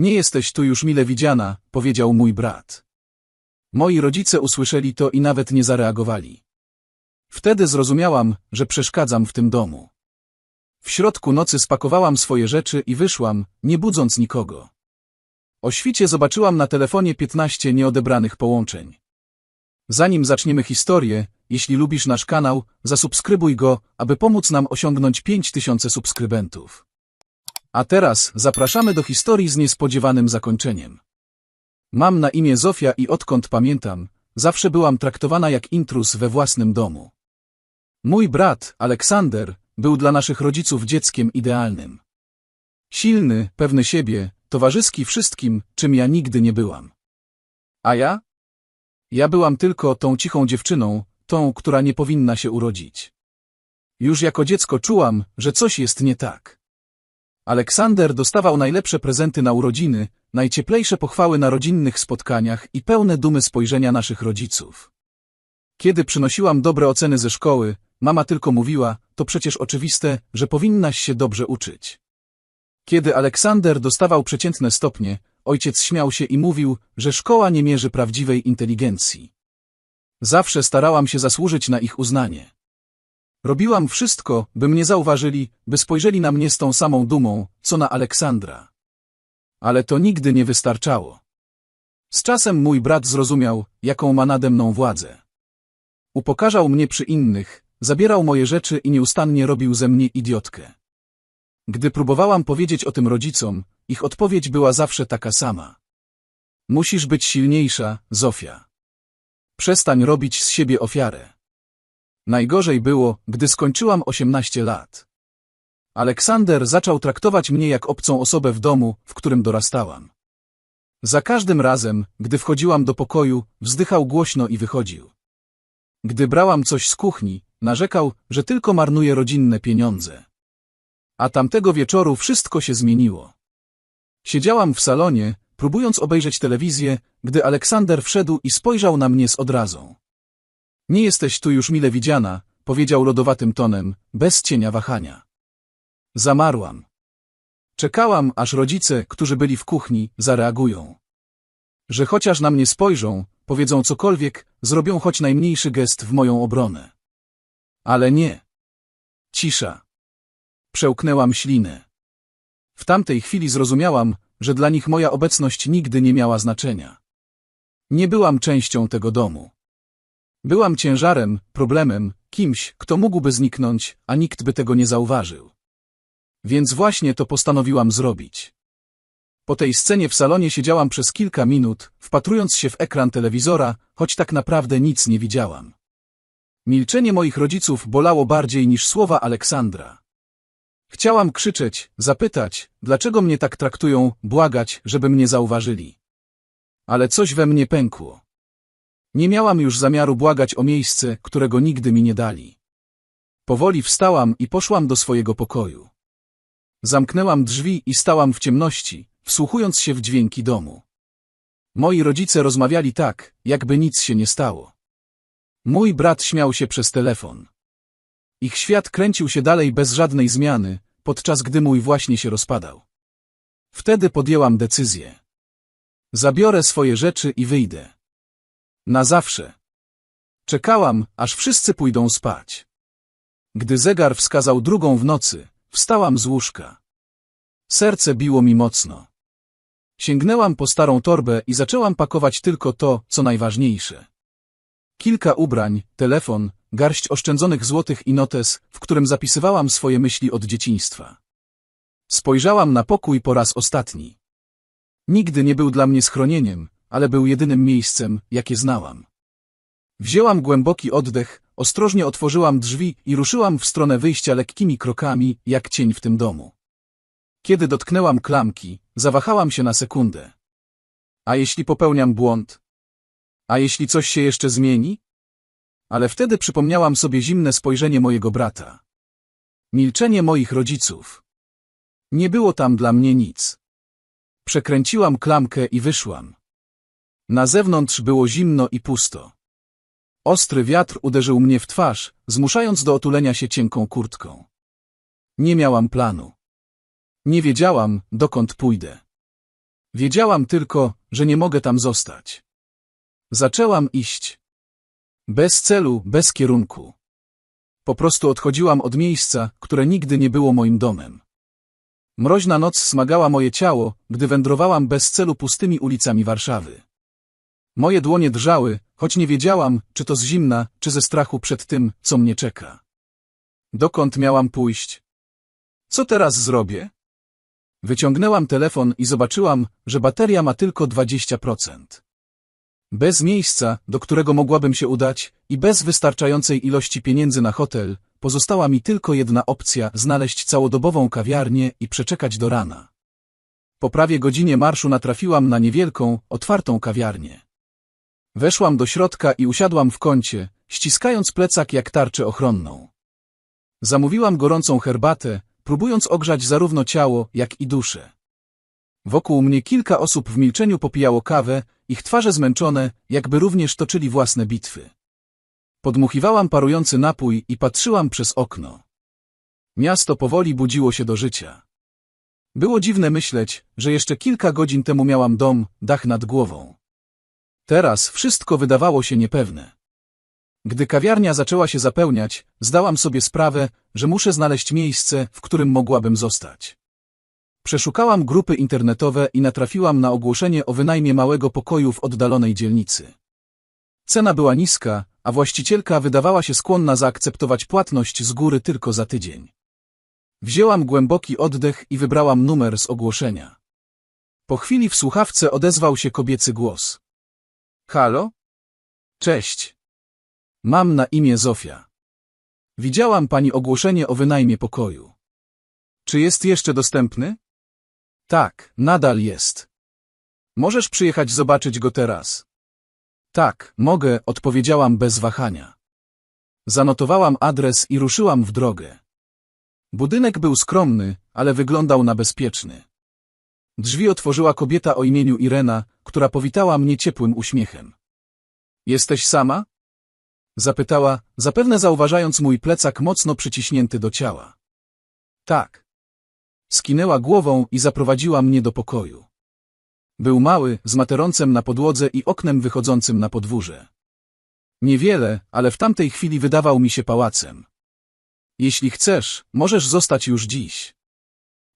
Nie jesteś tu już mile widziana, powiedział mój brat. Moi rodzice usłyszeli to i nawet nie zareagowali. Wtedy zrozumiałam, że przeszkadzam w tym domu. W środku nocy spakowałam swoje rzeczy i wyszłam, nie budząc nikogo. O świcie zobaczyłam na telefonie 15 nieodebranych połączeń. Zanim zaczniemy historię, jeśli lubisz nasz kanał, zasubskrybuj go, aby pomóc nam osiągnąć 5000 subskrybentów. A teraz zapraszamy do historii z niespodziewanym zakończeniem. Mam na imię Zofia i odkąd pamiętam, zawsze byłam traktowana jak intrus we własnym domu. Mój brat, Aleksander, był dla naszych rodziców dzieckiem idealnym. Silny, pewny siebie, towarzyski wszystkim, czym ja nigdy nie byłam. A ja? Ja byłam tylko tą cichą dziewczyną, tą, która nie powinna się urodzić. Już jako dziecko czułam, że coś jest nie tak. Aleksander dostawał najlepsze prezenty na urodziny, najcieplejsze pochwały na rodzinnych spotkaniach i pełne dumy spojrzenia naszych rodziców. Kiedy przynosiłam dobre oceny ze szkoły, mama tylko mówiła, to przecież oczywiste, że powinnaś się dobrze uczyć. Kiedy Aleksander dostawał przeciętne stopnie, ojciec śmiał się i mówił, że szkoła nie mierzy prawdziwej inteligencji. Zawsze starałam się zasłużyć na ich uznanie. Robiłam wszystko, by mnie zauważyli, by spojrzeli na mnie z tą samą dumą, co na Aleksandra. Ale to nigdy nie wystarczało. Z czasem mój brat zrozumiał, jaką ma nade mną władzę. Upokarzał mnie przy innych, zabierał moje rzeczy i nieustannie robił ze mnie idiotkę. Gdy próbowałam powiedzieć o tym rodzicom, ich odpowiedź była zawsze taka sama. Musisz być silniejsza, Zofia. Przestań robić z siebie ofiarę. Najgorzej było, gdy skończyłam 18 lat. Aleksander zaczął traktować mnie jak obcą osobę w domu, w którym dorastałam. Za każdym razem, gdy wchodziłam do pokoju, wzdychał głośno i wychodził. Gdy brałam coś z kuchni, narzekał, że tylko marnuje rodzinne pieniądze. A tamtego wieczoru wszystko się zmieniło. Siedziałam w salonie, próbując obejrzeć telewizję, gdy Aleksander wszedł i spojrzał na mnie z odrazą. Nie jesteś tu już mile widziana, powiedział lodowatym tonem, bez cienia wahania. Zamarłam. Czekałam, aż rodzice, którzy byli w kuchni, zareagują. Że chociaż na mnie spojrzą, powiedzą cokolwiek, zrobią choć najmniejszy gest w moją obronę. Ale nie. Cisza. Przełknęłam ślinę. W tamtej chwili zrozumiałam, że dla nich moja obecność nigdy nie miała znaczenia. Nie byłam częścią tego domu. Byłam ciężarem, problemem, kimś, kto mógłby zniknąć, a nikt by tego nie zauważył. Więc właśnie to postanowiłam zrobić. Po tej scenie w salonie siedziałam przez kilka minut, wpatrując się w ekran telewizora, choć tak naprawdę nic nie widziałam. Milczenie moich rodziców bolało bardziej niż słowa Aleksandra. Chciałam krzyczeć, zapytać, dlaczego mnie tak traktują, błagać, żeby mnie zauważyli. Ale coś we mnie pękło. Nie miałam już zamiaru błagać o miejsce, którego nigdy mi nie dali. Powoli wstałam i poszłam do swojego pokoju. Zamknęłam drzwi i stałam w ciemności, wsłuchując się w dźwięki domu. Moi rodzice rozmawiali tak, jakby nic się nie stało. Mój brat śmiał się przez telefon. Ich świat kręcił się dalej bez żadnej zmiany, podczas gdy mój właśnie się rozpadał. Wtedy podjęłam decyzję. Zabiorę swoje rzeczy i wyjdę. Na zawsze. Czekałam, aż wszyscy pójdą spać. Gdy zegar wskazał drugą w nocy, wstałam z łóżka. Serce biło mi mocno. Sięgnęłam po starą torbę i zaczęłam pakować tylko to, co najważniejsze. Kilka ubrań, telefon, garść oszczędzonych złotych i notes, w którym zapisywałam swoje myśli od dzieciństwa. Spojrzałam na pokój po raz ostatni. Nigdy nie był dla mnie schronieniem, ale był jedynym miejscem, jakie znałam. Wzięłam głęboki oddech, ostrożnie otworzyłam drzwi i ruszyłam w stronę wyjścia lekkimi krokami, jak cień w tym domu. Kiedy dotknęłam klamki, zawahałam się na sekundę. A jeśli popełniam błąd? A jeśli coś się jeszcze zmieni? Ale wtedy przypomniałam sobie zimne spojrzenie mojego brata. Milczenie moich rodziców. Nie było tam dla mnie nic. Przekręciłam klamkę i wyszłam. Na zewnątrz było zimno i pusto. Ostry wiatr uderzył mnie w twarz, zmuszając do otulenia się cienką kurtką. Nie miałam planu. Nie wiedziałam, dokąd pójdę. Wiedziałam tylko, że nie mogę tam zostać. Zaczęłam iść. Bez celu, bez kierunku. Po prostu odchodziłam od miejsca, które nigdy nie było moim domem. Mroźna noc smagała moje ciało, gdy wędrowałam bez celu pustymi ulicami Warszawy. Moje dłonie drżały, choć nie wiedziałam, czy to z zimna, czy ze strachu przed tym, co mnie czeka. Dokąd miałam pójść? Co teraz zrobię? Wyciągnęłam telefon i zobaczyłam, że bateria ma tylko 20%. Bez miejsca, do którego mogłabym się udać i bez wystarczającej ilości pieniędzy na hotel, pozostała mi tylko jedna opcja – znaleźć całodobową kawiarnię i przeczekać do rana. Po prawie godzinie marszu natrafiłam na niewielką, otwartą kawiarnię. Weszłam do środka i usiadłam w kącie, ściskając plecak jak tarczę ochronną. Zamówiłam gorącą herbatę, próbując ogrzać zarówno ciało, jak i duszę. Wokół mnie kilka osób w milczeniu popijało kawę, ich twarze zmęczone, jakby również toczyli własne bitwy. Podmuchiwałam parujący napój i patrzyłam przez okno. Miasto powoli budziło się do życia. Było dziwne myśleć, że jeszcze kilka godzin temu miałam dom, dach nad głową. Teraz wszystko wydawało się niepewne. Gdy kawiarnia zaczęła się zapełniać, zdałam sobie sprawę, że muszę znaleźć miejsce, w którym mogłabym zostać. Przeszukałam grupy internetowe i natrafiłam na ogłoszenie o wynajmie małego pokoju w oddalonej dzielnicy. Cena była niska, a właścicielka wydawała się skłonna zaakceptować płatność z góry tylko za tydzień. Wzięłam głęboki oddech i wybrałam numer z ogłoszenia. Po chwili w słuchawce odezwał się kobiecy głos. Halo? Cześć. Mam na imię Zofia. Widziałam pani ogłoszenie o wynajmie pokoju. Czy jest jeszcze dostępny? Tak, nadal jest. Możesz przyjechać zobaczyć go teraz. Tak, mogę, odpowiedziałam bez wahania. Zanotowałam adres i ruszyłam w drogę. Budynek był skromny, ale wyglądał na bezpieczny. Drzwi otworzyła kobieta o imieniu Irena, która powitała mnie ciepłym uśmiechem. Jesteś sama? Zapytała, zapewne zauważając mój plecak mocno przyciśnięty do ciała. Tak. Skinęła głową i zaprowadziła mnie do pokoju. Był mały, z materoncem na podłodze i oknem wychodzącym na podwórze. Niewiele, ale w tamtej chwili wydawał mi się pałacem. Jeśli chcesz, możesz zostać już dziś.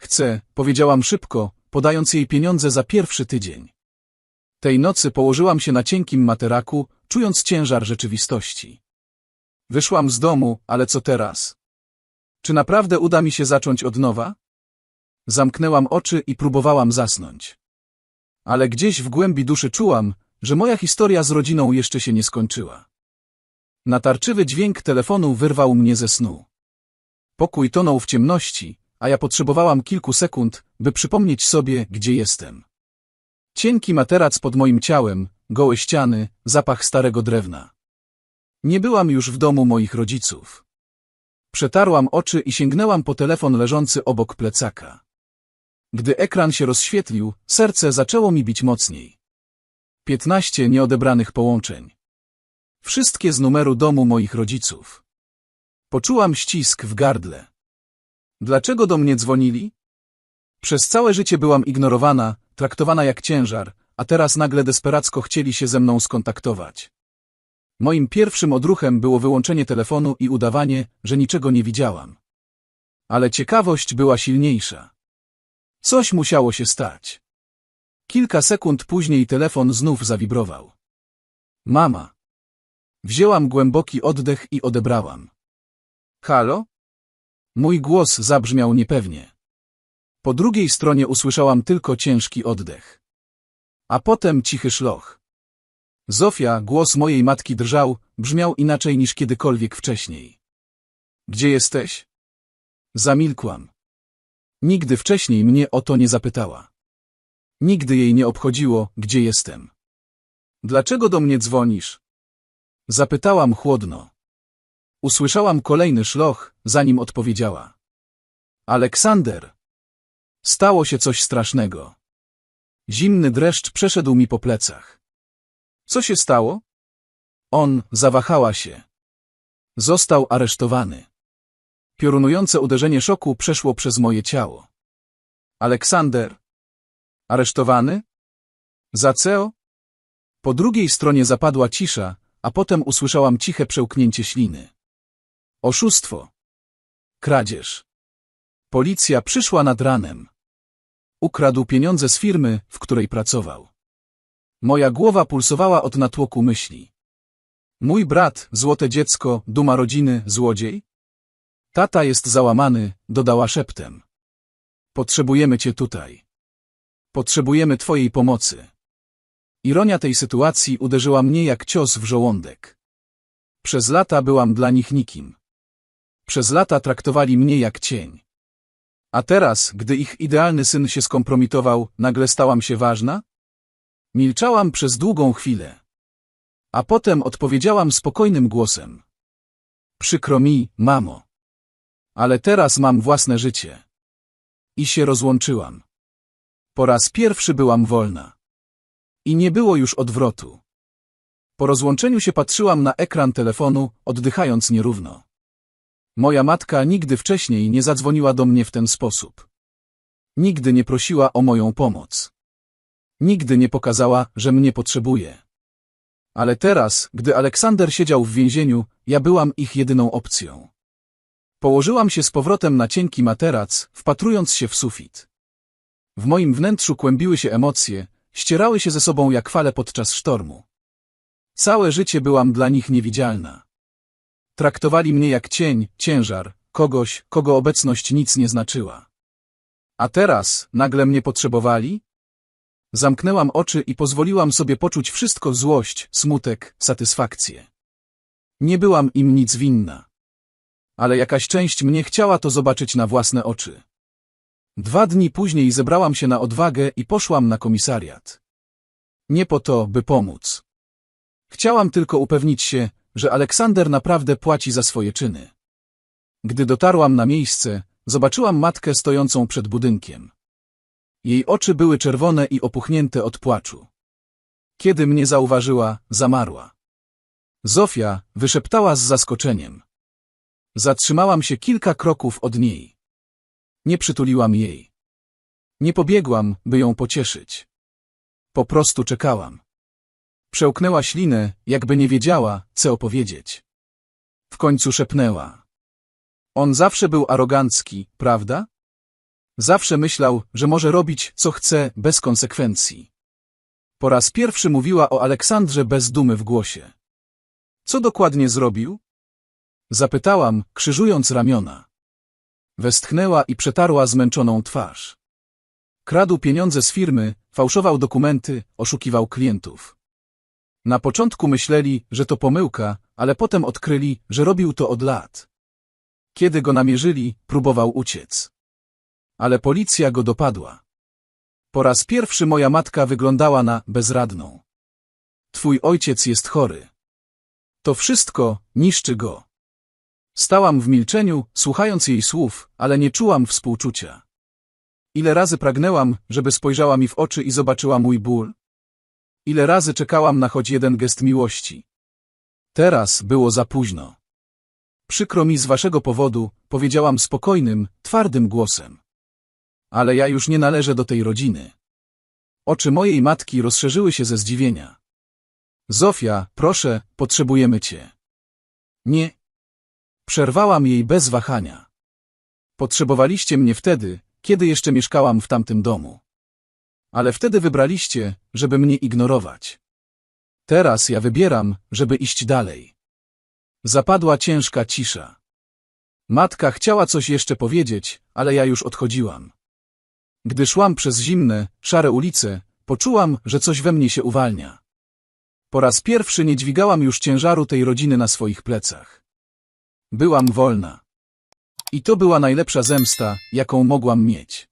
Chcę, powiedziałam szybko, podając jej pieniądze za pierwszy tydzień. Tej nocy położyłam się na cienkim materaku, czując ciężar rzeczywistości. Wyszłam z domu, ale co teraz? Czy naprawdę uda mi się zacząć od nowa? Zamknęłam oczy i próbowałam zasnąć. Ale gdzieś w głębi duszy czułam, że moja historia z rodziną jeszcze się nie skończyła. Natarczywy dźwięk telefonu wyrwał mnie ze snu. Pokój tonął w ciemności, a ja potrzebowałam kilku sekund, by przypomnieć sobie, gdzie jestem. Cienki materac pod moim ciałem, gołe ściany, zapach starego drewna. Nie byłam już w domu moich rodziców. Przetarłam oczy i sięgnęłam po telefon leżący obok plecaka. Gdy ekran się rozświetlił, serce zaczęło mi bić mocniej. Piętnaście nieodebranych połączeń. Wszystkie z numeru domu moich rodziców. Poczułam ścisk w gardle. Dlaczego do mnie dzwonili? Przez całe życie byłam ignorowana, traktowana jak ciężar, a teraz nagle desperacko chcieli się ze mną skontaktować. Moim pierwszym odruchem było wyłączenie telefonu i udawanie, że niczego nie widziałam. Ale ciekawość była silniejsza. Coś musiało się stać. Kilka sekund później telefon znów zawibrował. Mama. Wzięłam głęboki oddech i odebrałam. Halo? Mój głos zabrzmiał niepewnie. Po drugiej stronie usłyszałam tylko ciężki oddech. A potem cichy szloch. Zofia, głos mojej matki drżał, brzmiał inaczej niż kiedykolwiek wcześniej. Gdzie jesteś? Zamilkłam. Nigdy wcześniej mnie o to nie zapytała. Nigdy jej nie obchodziło, gdzie jestem. Dlaczego do mnie dzwonisz? Zapytałam chłodno. Usłyszałam kolejny szloch, zanim odpowiedziała. Aleksander! Stało się coś strasznego. Zimny dreszcz przeszedł mi po plecach. Co się stało? On, zawahała się. Został aresztowany. Piorunujące uderzenie szoku przeszło przez moje ciało. Aleksander. Aresztowany? Za co? Po drugiej stronie zapadła cisza, a potem usłyszałam ciche przełknięcie śliny. Oszustwo. Kradzież. Policja przyszła nad ranem. Ukradł pieniądze z firmy, w której pracował. Moja głowa pulsowała od natłoku myśli. Mój brat, złote dziecko, duma rodziny, złodziej? Tata jest załamany, dodała szeptem. Potrzebujemy cię tutaj. Potrzebujemy twojej pomocy. Ironia tej sytuacji uderzyła mnie jak cios w żołądek. Przez lata byłam dla nich nikim. Przez lata traktowali mnie jak cień. A teraz, gdy ich idealny syn się skompromitował, nagle stałam się ważna? Milczałam przez długą chwilę. A potem odpowiedziałam spokojnym głosem. Przykro mi, mamo. Ale teraz mam własne życie. I się rozłączyłam. Po raz pierwszy byłam wolna. I nie było już odwrotu. Po rozłączeniu się patrzyłam na ekran telefonu, oddychając nierówno. Moja matka nigdy wcześniej nie zadzwoniła do mnie w ten sposób. Nigdy nie prosiła o moją pomoc. Nigdy nie pokazała, że mnie potrzebuje. Ale teraz, gdy Aleksander siedział w więzieniu, ja byłam ich jedyną opcją. Położyłam się z powrotem na cienki materac, wpatrując się w sufit. W moim wnętrzu kłębiły się emocje, ścierały się ze sobą jak fale podczas sztormu. Całe życie byłam dla nich niewidzialna. Traktowali mnie jak cień, ciężar, kogoś, kogo obecność nic nie znaczyła. A teraz nagle mnie potrzebowali? Zamknęłam oczy i pozwoliłam sobie poczuć wszystko złość, smutek, satysfakcję. Nie byłam im nic winna. Ale jakaś część mnie chciała to zobaczyć na własne oczy. Dwa dni później zebrałam się na odwagę i poszłam na komisariat. Nie po to, by pomóc. Chciałam tylko upewnić się, że Aleksander naprawdę płaci za swoje czyny. Gdy dotarłam na miejsce, zobaczyłam matkę stojącą przed budynkiem. Jej oczy były czerwone i opuchnięte od płaczu. Kiedy mnie zauważyła, zamarła. Zofia wyszeptała z zaskoczeniem. Zatrzymałam się kilka kroków od niej. Nie przytuliłam jej. Nie pobiegłam, by ją pocieszyć. Po prostu czekałam. Przełknęła ślinę, jakby nie wiedziała, co opowiedzieć. W końcu szepnęła. On zawsze był arogancki, prawda? Zawsze myślał, że może robić, co chce, bez konsekwencji. Po raz pierwszy mówiła o Aleksandrze bez dumy w głosie. Co dokładnie zrobił? Zapytałam, krzyżując ramiona. Westchnęła i przetarła zmęczoną twarz. Kradł pieniądze z firmy, fałszował dokumenty, oszukiwał klientów. Na początku myśleli, że to pomyłka, ale potem odkryli, że robił to od lat. Kiedy go namierzyli, próbował uciec. Ale policja go dopadła. Po raz pierwszy moja matka wyglądała na bezradną. Twój ojciec jest chory. To wszystko niszczy go. Stałam w milczeniu, słuchając jej słów, ale nie czułam współczucia. Ile razy pragnęłam, żeby spojrzała mi w oczy i zobaczyła mój ból? Ile razy czekałam na choć jeden gest miłości? Teraz było za późno. Przykro mi z waszego powodu, powiedziałam spokojnym, twardym głosem. Ale ja już nie należę do tej rodziny. Oczy mojej matki rozszerzyły się ze zdziwienia. Zofia, proszę, potrzebujemy cię. Nie. Przerwałam jej bez wahania. Potrzebowaliście mnie wtedy, kiedy jeszcze mieszkałam w tamtym domu. Ale wtedy wybraliście, żeby mnie ignorować. Teraz ja wybieram, żeby iść dalej. Zapadła ciężka cisza. Matka chciała coś jeszcze powiedzieć, ale ja już odchodziłam. Gdy szłam przez zimne, szare ulice, poczułam, że coś we mnie się uwalnia. Po raz pierwszy nie dźwigałam już ciężaru tej rodziny na swoich plecach. Byłam wolna. I to była najlepsza zemsta, jaką mogłam mieć.